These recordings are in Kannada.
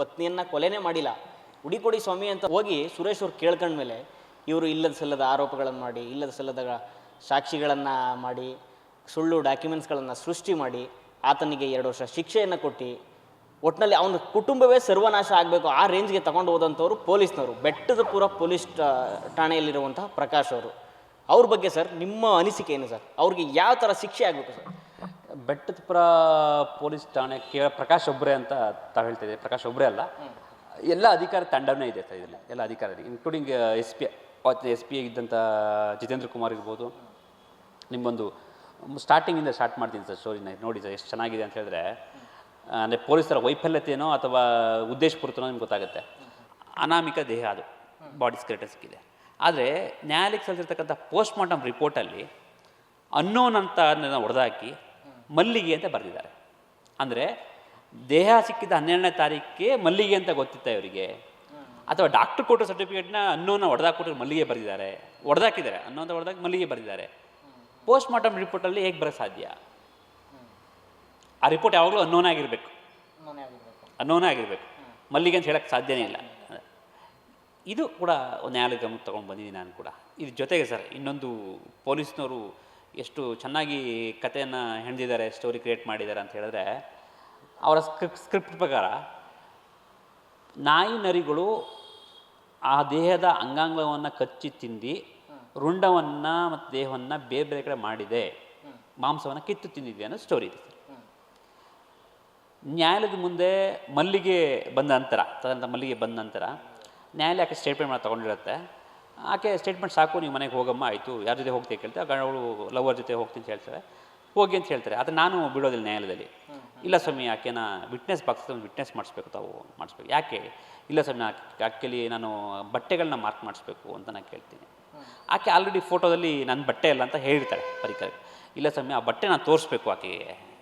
ಪತ್ನಿಯನ್ನ ಕೊಲೆನೇ ಮಾಡಿಲ್ಲ. ಉಡಿಕೊಡಿ ಸ್ವಾಮಿ ಅಂತ ಹೋಗಿ ಸುರೇಶ್ ಅವ್ರು ಕೇಳ್ಕೊಂಡ್ಮೇಲೆ ಇವರು ಇಲ್ಲದ ಸಲ್ಲದ ಆರೋಪಗಳನ್ನು ಮಾಡಿ, ಇಲ್ಲದ ಸಲ್ಲದ ಸಾಕ್ಷಿಗಳನ್ನು ಮಾಡಿ, ಸುಳ್ಳು ಡಾಕ್ಯುಮೆಂಟ್ಸ್ಗಳನ್ನು ಸೃಷ್ಟಿ ಮಾಡಿ, ಆತನಿಗೆ ಎರಡು ವರ್ಷ ಶಿಕ್ಷೆಯನ್ನು ಕೊಟ್ಟು ಒಟ್ಟಿನಲ್ಲಿ ಅವನ ಕುಟುಂಬವೇ ಸರ್ವನಾಶ ಆಗಬೇಕು ಆ ರೇಂಜ್ಗೆ ತಗೊಂಡು ಹೋದಂಥವ್ರು ಪೊಲೀಸ್ನವರು. ಬೆಟ್ಟದ ಪೂರ ಪೊಲೀಸ್ ಠಾಣೆಯಲ್ಲಿರುವಂತಹ ಪ್ರಕಾಶ್ ಅವರು. ಅವ್ರ ಬಗ್ಗೆ ಸರ್ ನಿಮ್ಮ ಅನಿಸಿಕೆ ಏನು ಸರ್? ಅವ್ರಿಗೆ ಯಾವ ಥರ ಶಿಕ್ಷೆ ಆಗಬೇಕು ಸರ್? ಬೆಟ್ಟದಪುರ ಪೊಲೀಸ್ ಠಾಣೆ ಕೇವಲ ಪ್ರಕಾಶ್ ಒಬ್ಬರೇ ಅಂತ ತಾವು ಹೇಳ್ತಿದ್ದೀವಿ ಪ್ರಕಾಶ್ ಒಬ್ಬರೇ ಅಲ್ಲ. ಎಲ್ಲ ಅಧಿಕಾರ ತಂಡವೇ ಇದೆ ಸರ್ ಇದರಲ್ಲಿ. ಎಲ್ಲ ಅಧಿಕಾರ including S P S P ಇದ್ದಂಥ ಜಿತೇಂದ್ರ ಕುಮಾರ್ ಇರ್ಬೋದು. ನಿಮ್ಮೊಂದು ಸ್ಟಾರ್ಟಿಂಗಿಂದ ಸ್ಟಾರ್ಟ್ ಮಾಡ್ತೀನಿ ಸರ್ ಸ್ಟೋರಿನ ನೋಡಿ ಸರ್, ಎಷ್ಟು ಚೆನ್ನಾಗಿದೆ ಅಂತ ಹೇಳಿದ್ರೆ, ಅಂದರೆ ಪೊಲೀಸರ ವೈಫಲ್ಯತೆಯೋ ಅಥವಾ ಉದ್ದೇಶಪೂರ್ತನೋ ನಿಮ್ಗೆ ಗೊತ್ತಾಗುತ್ತೆ. ಅನಾಮಿಕ ದೇಹ ಅದು ಬಾಡಿ ಸ್ಕೆಲೆಟನ್ ಸಿಕ್ಕಿದೆ. ಆದರೆ ನ್ಯಾಯಾಲಯಕ್ಕೆ ಸಲ್ಲಿಸಿರ್ತಕ್ಕಂಥ ಪೋಸ್ಟ್ ಮಾರ್ಟಮ್ ರಿಪೋರ್ಟಲ್ಲಿ ಅನ್ನೋನ್ ಅಂತ ಅದನ್ನ ಹೊಡೆದಾಕಿ ಮಲ್ಲಿಗೆ ಅಂತ ಬರೆದಿದ್ದಾರೆ. ಅಂದರೆ ದೇಹ ಸಿಕ್ಕಿದ ಹನ್ನೆರಡನೇ ತಾರೀಕಿಗೆ ಮಲ್ಲಿಗೆ ಅಂತ ಗೊತ್ತಿತ್ತ ಇವರಿಗೆ? ಅಥವಾ ಡಾಕ್ಟರ್ ಕೊಟ್ಟರು ಸರ್ಟಿಫಿಕೇಟ್ನ ಅನ್ನೋನ ಕೊಟ್ಟರೆ ಮಲ್ಲಿಗೆ ಬರೆದಿದ್ದಾರೆ. ಹೊಡೆದಾಕಿದ್ದಾರೆ ಅನ್ನೋ ಅಂತ ಹೊಡೆದಾಕಿ ಮಲ್ಲಿಗೆ ಬರೆದಿದ್ದಾರೆ. ಪೋಸ್ಟ್ ಮಾರ್ಟಮ್ ರಿಪೋರ್ಟಲ್ಲಿ ಹೇಗೆ ಬರೋಕ್ಕೆ ಸಾಧ್ಯ? ಆ ರಿಪೋರ್ಟ್ ಯಾವಾಗಲೂ ಅನ್ನೋನೇ ಆಗಿರಬೇಕು. ಅನ್ನೋನೇ ಆಗಿರಬೇಕು. ಮಲ್ಲಿಗೆ ಅಂತ ಹೇಳಕ್ಕೆ ಸಾಧ್ಯನೇ ಇಲ್ಲ. ಇದು ಕೂಡ ಒಂದು ನ್ಯಾಯಾಲಯ ಗಮನಕ್ಕೆ ತೊಗೊಂಡು ಬಂದಿದ್ದೀನಿ ನಾನು ಕೂಡ. ಇದು ಜೊತೆಗೆ ಸರ್ ಇನ್ನೊಂದು ಪೊಲೀಸ್ನವರು ಎಷ್ಟು ಚೆನ್ನಾಗಿ ಕಥೆಯನ್ನು ಹೆಣ್ದಿದ್ದಾರೆ ಸ್ಟೋರಿ ಕ್ರಿಯೇಟ್ ಮಾಡಿದ್ದಾರೆ ಅಂತ ಹೇಳಿದ್ರೆ, ಅವರ ಸ್ಕ್ರಿಪ್ಟ್ ಸ್ಕ್ರಿಪ್ಟ್ ಪ್ರಕಾರ ನಾಯಿ ನರಿಗಳು ಆ ದೇಹದ ಅಂಗಾಂಗವನ್ನು ಕಚ್ಚಿ ತಿಂದು ರುಂಡವನ್ನು ಮತ್ತು ದೇಹವನ್ನು ಬೇರೆ ಬೇರೆ ಕಡೆ ಮಾಡಿದೆ, ಮಾಂಸವನ್ನು ಕಿತ್ತು ತಿಂದಿದೆ ಅನ್ನೋ ಸ್ಟೋರಿ ಇದೆ. ನ್ಯಾಯಾಲಯದ ಮುಂದೆ ಮಲ್ಲಿಗೆ ಬಂದ ನಂತರ ತದಂತ ಮಲ್ಲಿಗೆ ಬಂದ ನಂತರ ನ್ಯಾಯಾಲಯಕ್ಕೆ ಸ್ಟೇಟ್ಮೆಂಟ್ ಮಾಡಿ ತೊಗೊಂಡಿರುತ್ತೆ? ಆಕೆ ಸ್ಟೇಟ್ಮೆಂಟ್ ಸಾಕು ನೀವು ಮನೆಗೆ ಹೋಗಮ್ಮ ಆಯಿತು ಯಾರ ಜೊತೆ ಹೋಗ್ತೀವಿ ಕೇಳ್ತಾರೆ ಅವಳು ಲವರ್ ಜೊತೆ ಹೋಗ್ತೀನಿ ಅಂತ ಹೇಳ್ತಾರೆ. ಹೋಗಿ ಅಂತ ಹೇಳ್ತಾರೆ ಆದರೆ ನಾನು ಬಿಡೋದಿಲ್ಲ ನ್ಯಾಯಾಲಯದಲ್ಲಿ. ಇಲ್ಲ ಸ್ವಾಮಿ ಆಕೆನ ವಿಟ್ನೆಸ್ ಬಾಕ್ಸ್ ವಿಟ್ನೆಸ್ ಮಾಡಿಸ್ಬೇಕು ತಾವು ಮಾಡಿಸ್ಬೇಕು. ಯಾಕೆ? ಇಲ್ಲ ಸ್ವಾಮಿ ಆಕೆಲಿ ನಾನು ಬಟ್ಟೆಗಳನ್ನ ಮಾರ್ಕ್ ಮಾಡಿಸ್ಬೇಕು ಅಂತ ನಾನು ಕೇಳ್ತೀನಿ. ಆಕೆ ಆಲ್ರೆಡಿ ಫೋಟೋದಲ್ಲಿ ನನ್ನ ಬಟ್ಟೆ ಇಲ್ಲ ಅಂತ ಹೇಳಿರ್ತಾಳೆ ಪರಿಕರ ಇಲ್ಲ ಸ್ವಾಮಿ ಆ ಬಟ್ಟೆ ನಾನು ತೋರಿಸ್ಬೇಕು ಆಕೆಗೆ.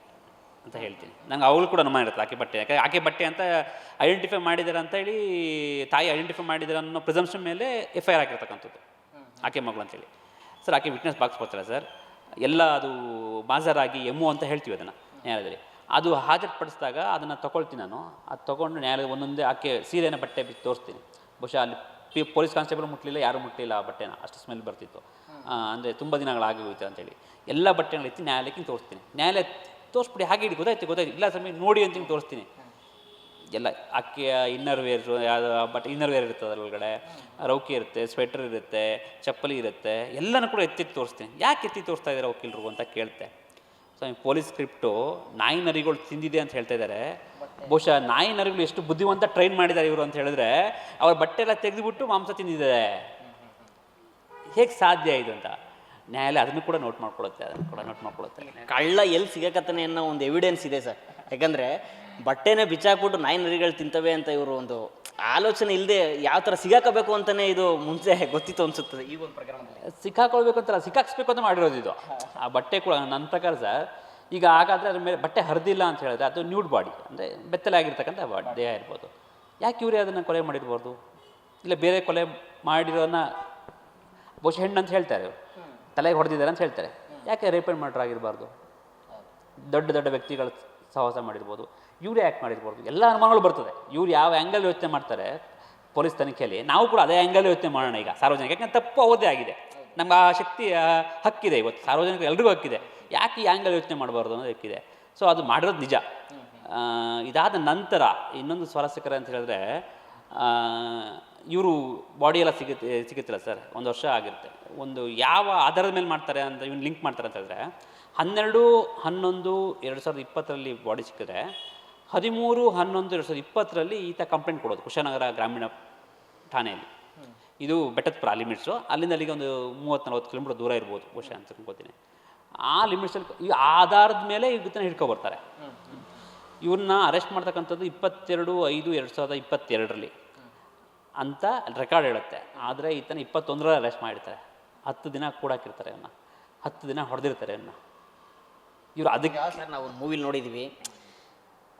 ಅಂತ ಹೇಳ್ತೀನಿ. ನಂಗೆ ಅವಳು ಕೂಡ ಅನುಮಾನ ಇರುತ್ತೆ ಆಕೆ ಬಟ್ಟೆ ಯಾಕೆ ಆಕೆ ಬಟ್ಟೆ ಅಂತ ಐಡೆಂಟಿಫೈ ಮಾಡಿದ್ದಾರೆ ಅಂತ ಹೇಳಿ ತಾಯಿ ಐಡೆಂಟಿಫೈ ಮಾಡಿದ್ದಾರೆ ಅನ್ನೋ ಪ್ರಿಸಂಪ್ಷನ್ ಮೇಲೆ ಎಫ್ ಐ ಆರ್ ಆಗಿರ್ತಕ್ಕಂಥದ್ದು ಆಕೆ ಮಗಳು ಅಂತೇಳಿ. ಸರ್ ಆಕೆ ವಿಟ್ನೆಸ್ ಬಾಕ್ಸ್ ಕೊಡ್ತಾರೆ ಸರ್. ಎಲ್ಲ ಅದು ಬಾಜರಾಗಿ ಎಮ್ಮು ಅಂತ ಹೇಳ್ತೀವಿ ಅದನ್ನು ನ್ಯಾಯಾಲಯದಲ್ಲಿ. ಅದು ಹಾಜರುಪಡಿಸಿದಾಗ ಅದನ್ನು ತೊಗೊಳ್ತೀನಿ ನಾನು. ಅದು ತೊಗೊಂಡು ನ್ಯಾಯಾಲಯ ಒಂದೊಂದೇ ಆಕೆ ಸೀರೆನ ಬಟ್ಟೆ ಬಿ ತೋರಿಸ್ತೀನಿ. ಬಹುಶಃ ಅಲ್ಲಿ ಪಿ ಪೊಲೀಸ್ ಕಾನ್ಸ್ಟೇಬಲ್ ಮುಟ್ಲಿಲ್ಲ ಯಾರೂ ಮುಟ್ಟಲಿಲ್ಲ ಆ ಬಟ್ಟೆನ. ಅಷ್ಟು ಸ್ಮೆಲ್ ಬರ್ತಿತ್ತು. ಅಂದರೆ ತುಂಬ ದಿನಗಳಾಗಿ ಹೋಯ್ತು ಅಂತೇಳಿ. ಎಲ್ಲ ಬಟ್ಟೆಗಳು ಎತ್ತಿ ನ್ಯಾಯಾಲಯಕ್ಕೆ ತೋರಿಸ್ತೀನಿ. ನ್ಯಾಯಾಲಯ ತೋರಿಸ್ಬಿಡಿ, ಹಾಗೆ ಇಡಿ, ಗೊತ್ತಾಯ್ತು ಗೊತ್ತಾಯ್ತು. ಇಲ್ಲ ಸ್ವಾಮಿ, ನೋಡಿ ಅಂತ ಹಿಂಗೆ ತೋರಿಸ್ತೀನಿ. ಎಲ್ಲ, ಅಕ್ಕಿಯ ಇನ್ನರ್ ವೇರ್ ಯಾವುದು ಬಟ್ ಇನ್ನರ್ ವೇರ್ ಇರ್ತದೆ ಅದರೊಳಗಡೆ ರೌಕಿ ಇರುತ್ತೆ ಸ್ವೆಟರ್ ಇರುತ್ತೆ, ಚಪ್ಪಲಿ ಇರುತ್ತೆ, ಎಲ್ಲನೂ ಕೂಡ ಎತ್ತಿ ತೋರಿಸ್ತೀನಿ. ಯಾಕೆ ಎತ್ತಿ ತೋರಿಸ್ತಾ ಇದ್ದಾರೆ ವಕೀಲರು ಅಂತ ಕೇಳ್ತೆ. ಸ್ವಾಮಿ ಪೊಲೀಸ್ ಸ್ಕ್ರಿಪ್ಟು ನಾಯಿ ನರಿಗಳು ತಿಂದಿದೆ ಅಂತ ಹೇಳ್ತಾ ಇದ್ದಾರೆ. ಬಹುಶಃ ನಾಯಿ ನರಿಗಳು ಎಷ್ಟು ಬುದ್ಧಿವಂತ ಟ್ರೈನ್ ಮಾಡಿದ್ದಾರೆ ಇವರು ಅಂತ ಹೇಳಿದ್ರೆ, ಅವ್ರ ಬಟ್ಟೆ ಎಲ್ಲ ತೆಗೆದುಬಿಟ್ಟು ಮಾಂಸ ತಿಂದಿದ್ದಾರೆ. ಹೇಗೆ ಸಾಧ್ಯ ಇದು ಅಂತ? ನ್ಯಾಯಾಲಯ ಅದನ್ನು ಕೂಡ ನೋಟ್ ಮಾಡ್ಕೊಳುತ್ತೆ ಅದನ್ನು ಕೂಡ ನೋಟ್ ಮಾಡ್ಕೊಳುತ್ತೆ. ಕಳ್ಳ ಎಲ್ಲಿ ಸಿಗಕತ್ತಾನೆ ಅನ್ನೋ ಒಂದು ಎವಿಡೆನ್ಸ್ ಇದೆ ಸರ್. ಯಾಕಂದರೆ ಬಟ್ಟೆನೇ ಬಿಚ್ಚಾಕ್ಬಿಟ್ಟು ನಾಯಿ ನರಿಗಳು ತಿಂತವೆ ಅಂತ ಇವರು ಒಂದು ಆಲೋಚನೆ ಇಲ್ಲದೆ ಯಾವ ಥರ ಸಿಗಾಕಬೇಕು ಅಂತಲೇ ಇದು ಮುಂಚೆ ಗೊತ್ತಿತ್ತು ಅನ್ಸುತ್ತದೆ. ಈ ಒಂದು ಪ್ರಕರಣದಲ್ಲಿ. ಸಿಕ್ಕಾಕೊಳ್ಬೇಕು ಅಂತಲ್ಲ ಸಿಕ್ಕಾಕ್ಸ್ಬೇಕು ಅಂತ ಮಾಡಿರೋದು ಇದು. ಆ ಬಟ್ಟೆ ಕೂಡ ನನ್ನ ಪ್ರಕಾರ ಸರ್ ಈಗ ಹಾಗಾದರೆ ಅದ್ರ ಮೇಲೆ ಬಟ್ಟೆ ಹರಿದಿಲ್ಲ ಅಂತ ಹೇಳಿದ್ರೆ ಅದು ನ್ಯೂಡ್ ಬಾಡಿ ಅಂದರೆ ಬೆತ್ತಲಾಗಿರ್ತಕ್ಕಂಥ ಬಾಡಿ ದೇಹ ಇರ್ಬೋದು. ಯಾಕೆ ಇವರೇ ಅದನ್ನು ಕೊಲೆ ಮಾಡಿರ್ಬೋದು ಇಲ್ಲ ಬೇರೆ ಕೊಲೆ ಮಾಡಿರೋದನ್ನ ಬಹುಶಃ ಹೆಣ್ಣು ಅಂತ ಹೇಳ್ತಾರೆ. ತಲೆಗೆ ಹೊಡೆದಿದ್ದಾರೆ ಅಂತ ಹೇಳ್ತಾರೆ. ಯಾಕೆ ರೇಪೇಡ್ ಮರ್ಡರ್ ಆಗಿರಬಾರ್ದು? ದೊಡ್ಡ ದೊಡ್ಡ ವ್ಯಕ್ತಿಗಳು ಸಹವಾಸ ಮಾಡಿರ್ಬೋದು, ಇವ್ರು ಯಾಕೆ ಮಾಡಿರ್ಬೋದು? ಎಲ್ಲ ಅನುಮಾನಗಳು ಬರ್ತದೆ. ಇವ್ರು ಯಾವ ಆ್ಯಂಗಲ್ ಯೋಚನೆ ಮಾಡ್ತಾರೆ ಪೊಲೀಸ್ ತನಿಖೆಯಲ್ಲಿ? ನಾವು ಕೂಡ ಅದೇ ಆ್ಯಂಗಲ್ ಯೋಚನೆ ಮಾಡೋಣ ಈಗ. ಸಾರ್ವಜನಿಕ, ಯಾಕಂದ್ರೆ ತಪ್ಪು ಅವದೇ ಆಗಿದೆ. ನಮ್ಗೆ ಆ ಶಕ್ತಿ ಹಕ್ಕಿದೆ ಇವತ್ತು. ಸಾರ್ವಜನಿಕ ಎಲ್ರಿಗೂ ಹಕ್ಕಿದೆ. ಯಾಕೆ ಈ ಆ್ಯಂಗಲ್ ಯೋಚನೆ ಮಾಡಬಾರ್ದು ಅನ್ನೋದು ಹಕ್ಕಿದೆ? ಸೊ ಅದು ಮಾಡಿರೋದು ನಿಜ. ಇದಾದ ನಂತರ ಇನ್ನೊಂದು ಸ್ವಾರಸ್ಯಕರ ಅಂತ ಹೇಳಿದ್ರೆ ಇವರು ಬಾಡಿ ಎಲ್ಲ ಸಿಗುತ್ತೆ ಸಿಗುತ್ತಿಲ್ಲ ಸರ್ ಒಂದು ವರ್ಷ ಆಗಿರುತ್ತೆ. ಒಂದು ಯಾವ ಆಧಾರದ ಮೇಲೆ ಮಾಡ್ತಾರೆ ಅಂತ ಇವ್ನು ಲಿಂಕ್ ಮಾಡ್ತಾರೆ ಅಂತ ಹೇಳಿದ್ರೆ ಹನ್ನೆರಡು ಹನ್ನೊಂದು ಎರಡು ಸಾವಿರದ ಇಪ್ಪತ್ತರಲ್ಲಿ ಬಾಡಿ ಸಿಕ್ಕಿದ್ರೆ ಹದಿಮೂರು ಹನ್ನೊಂದು ಎರಡು ಸಾವಿರದ ಇಪ್ಪತ್ತರಲ್ಲಿ ಈತ ಕಂಪ್ಲೇಂಟ್ ಕೊಡೋದು ಕುಶನಗರ ಗ್ರಾಮೀಣ ಠಾಣೆಯಲ್ಲಿ. ಇದು ಬೆಟ್ಟದಪುರ ಲಿಮಿಟ್ಸು ಅಲ್ಲಿಂದ ಅಲ್ಲಿಗೆ ಒಂದು ಮೂವತ್ತು ನಲ್ವತ್ತು ಕಿಲೋಮೀಟರ್ ದೂರ ಇರ್ಬೋದು ಬಹುಶಃ ಅಂತ ಅನ್ಕೋತೀನಿ ಆ ಲಿಮಿಟ್ಸಲ್ಲಿ ಈ ಆಧಾರದ ಮೇಲೆ ಇದನ್ನ ಹಿಡ್ಕೊಬರ್ತಾರೆ ಇವ್ರನ್ನ ಅರೆಸ್ಟ್ ಮಾಡ್ತಕ್ಕಂಥದ್ದು ಇಪ್ಪತ್ತೆರಡು ಐದು ಎರಡು ಸಾವಿರದ ಇಪ್ಪತ್ತೆರಡರಲ್ಲಿ. ಅಂತ ರೆಕಾರ್ಡ್ ಹೇಳುತ್ತೆ. ಆದರೆ ಈತನ ಇಪ್ಪತ್ತೊಂದರ ಅರೆಸ್ಟ್ ಮಾಡಿರ್ತಾರೆ. ಹತ್ತು ದಿನ ಕೂಡಾಕಿರ್ತಾರೆ ಅವನ್ನ ಹತ್ತು ದಿನ ಹೊಡೆದಿರ್ತಾರೆ ಅವನ್ನ ಇವರು ಅದಕ್ಕೆ ಸರ್ ನಾವು ಮೂವಿಲಿ ನೋಡಿದ್ವಿ.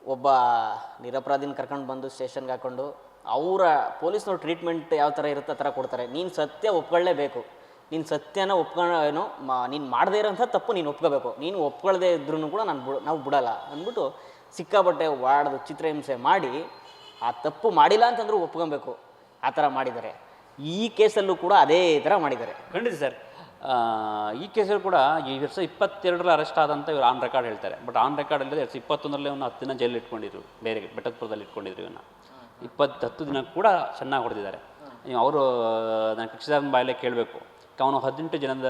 ಒಬ್ಬ ನಿರಪರಾಧಿನ ಕರ್ಕೊಂಡು ಬಂದು ಸ್ಟೇಷನ್ಗೆ ಹಾಕೊಂಡು ಅವರ ಪೊಲೀಸ್ನವ್ರ ಟ್ರೀಟ್ಮೆಂಟ್ ಯಾವ ಥರ ಇರುತ್ತೆ ಆ ಥರ ಕೊಡ್ತಾರೆ. ನೀನು ಸತ್ಯ ಒಪ್ಕೊಳ್ಳೇಬೇಕು ನೀನು ಸತ್ಯನ ಒಪ್ಕೊಳ್ಳೋ ಏನು, ಮಾ, ನೀನು ಮಾಡದೇ ಇರೋಂಥ ತಪ್ಪು ನೀನು ಒಪ್ಕೋಬೇಕು. ನೀನು ಒಪ್ಕೊಳ್ಳದೇ ಇದ್ರೂ ಕೂಡ ನಾನು ಬಿಡು, ನಾವು ಬಿಡಲ್ಲ ಅಂದ್ಬಿಟ್ಟು ಸಿಕ್ಕಾಪಟ್ಟೆ ವಾಡ್ದು ಚಿತ್ರಹಿಂಸೆ ಮಾಡಿ ಆ ತಪ್ಪು ಮಾಡಿಲ್ಲ ಅಂತಂದ್ರೂ ಒಪ್ಕೊಬೇಕು. ಆ ಥರ ಮಾಡಿದ್ದಾರೆ. ಈ ಕೇಸಲ್ಲೂ ಕೂಡ ಅದೇ ಥರ ಮಾಡಿದ್ದಾರೆ. ಖಂಡಿತ ಸರ್. ಈ ಕೇಸಲ್ಲಿ ಕೂಡ ಈ ವರ್ಷ ಇಪ್ಪತ್ತೆರಡರಲ್ಲಿ ಅರೆಸ್ಟ್ ಆದಂಥ ಇವರು ಆನ್ ರೆಕಾರ್ಡ್ ಹೇಳ್ತಾರೆ. ಬಟ್ ಆನ್ ರೆಕಾರ್ಡ್ ಇಲ್ಲದೆ ಎರಡು ಸಾವಿರದ ಇಪ್ಪತ್ತೊಂದರಲ್ಲೇ ಒಂದು ಹತ್ತು ದಿನ ಜೈಲು ಇಟ್ಕೊಂಡಿದ್ರು. ಬೇರೆ ಬೆಟ್ಟದಪುರದಲ್ಲಿ ಇಟ್ಕೊಂಡಿದ್ರು ಇವನ್ನ ಇಪ್ಪತ್ತು ಹತ್ತು ದಿನ ಕೂಡ ಚೆನ್ನಾಗಿ ಹೊಡೆದಿದ್ದಾರೆ. ಅವರು ನಾನು ಕಕ್ಷಿದಾರನ ಬಾಯಲ್ಲೇ ಕೇಳಬೇಕು. ಅವನು ಹದಿನೆಂಟು ಜನದ,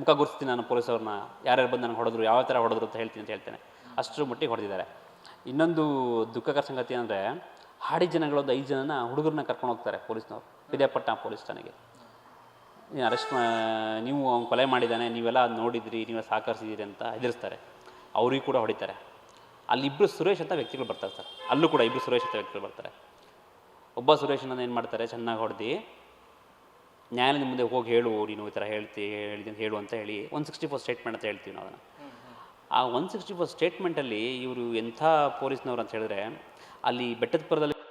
ಮುಖ ಗುರುತಿಸ್ತೀನಿ ನಾನು ಪೊಲೀಸವ್ರನ್ನ ಯಾರ್ಯಾರು ಬಂದು ನನಗೆ ಹೊಡೆದ್ರು, ಯಾವ ಥರ ಹೊಡೆದ್ರು ಅಂತ ಹೇಳ್ತೀನಿ ಅಂತ ಹೇಳ್ತೇನೆ. ಅಷ್ಟರ ಮಟ್ಟಿಗೆ ಹೊಡೆದಿದ್ದಾರೆ. ಇನ್ನೊಂದು ದುಃಖಕರ ಸಂಗತಿ ಅಂದರೆ ಹಾಡಿ ಜನಗಳೊಂದು ಐದು ಜನನ ಹುಡುಗರನ್ನ ಕರ್ಕೊಂಡು ಹೋಗ್ತಾರೆ ಪೊಲೀಸ್ನವ್ರು. ವಿದ್ಯಾಪಟ್ಟಣ ಪೊಲೀಸ್ ಠಾಣೆಗೆ. ನೀನು ಅರೆಸ್ಟ್ ನೀವು ಅವ್ನು ಕೊಲೆ ಮಾಡಿದ್ದಾನೆ, ನೀವೆಲ್ಲ ಅದು ನೋಡಿದ್ರಿ, ನೀವೆಲ್ಲ ಸಹಕರಿಸಿದ್ದೀರಿ ಅಂತ ಹೆದರಿಸ್ತಾರೆ. ಅವ್ರಿಗೆ ಕೂಡ ಹೊಡಿತಾರೆ. ಅಲ್ಲಿ ಇಬ್ಬರು ಸುರೇಶ್ ಅಂತ ವ್ಯಕ್ತಿಗಳು ಬರ್ತಾರೆ ಸರ್. ಅಲ್ಲೂ ಕೂಡ ಇಬ್ಬರು ಸುರೇಶ್ ಅಂತ ವ್ಯಕ್ತಿಗಳು ಬರ್ತಾರೆ. ಒಬ್ಬ ಸುರೇಶನ ಏನು ಮಾಡ್ತಾರೆ, ಚೆನ್ನಾಗಿ ಹೊಡೆದು, ನ್ಯಾಯಾಲಯದ ಮುಂದೆ ಹೋಗಿ ಹೇಳು, ನೀನು ಈ ಥರ ಹೇಳ್ತಿ ಹೇಳಿದ್ದೀನಿ ಹೇಳು ಅಂತ ಹೇಳಿ ಒನ್ ಸಿಕ್ಸ್ಟಿ ಫೋರ್ ಸ್ಟೇಟ್ಮೆಂಟ್ ಅಂತ ಹೇಳ್ತೀವಿ ನಾವು ಅದನ್ನು. ಆ ಒನ್ ಸಿಕ್ಸ್ಟಿ ಫೋರ್ ಸ್ಟೇಟ್ಮೆಂಟಲ್ಲಿ ಇವರು ಎಂಥ ಪೊಲೀಸ್ನವ್ರು ಅಂತ ಹೇಳಿದ್ರೆ ಅಲ್ಲಿ ಬೆಟ್ಟದ ಪುರದಲ್ಲಿ